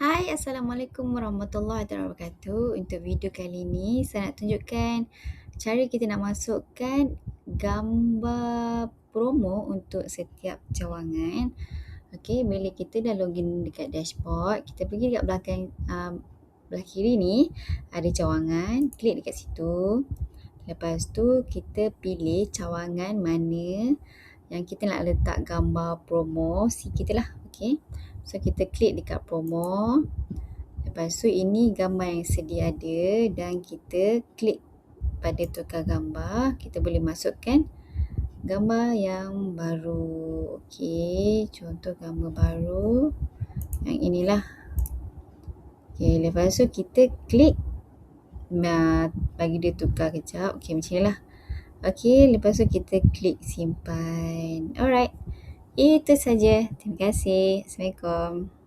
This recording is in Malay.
Hai, Assalamualaikum warahmatullahi wabarakatuh. Untuk video kali ini, saya nak tunjukkan cara kita nak masukkan gambar promo untuk setiap cawangan. Okey, bila kita dah login dekat dashboard, kita pergi dekat belakang um, belah kiri ni ada cawangan, klik dekat situ. Lepas tu kita pilih cawangan mana yang kita nak letak gambar promosi kita lah. Okey. So kita klik dekat promo. Lepas tu ini gambar yang sedia ada dan kita klik pada tukar gambar. Kita boleh masukkan gambar yang baru. Okey, contoh gambar baru. Yang inilah. Okey, lepas tu kita klik bagi dia tukar kejap. Okey, macam inilah. Okey, lepas tu kita klik simpan. Alright. Itu saja. Terima kasih. Assalamualaikum.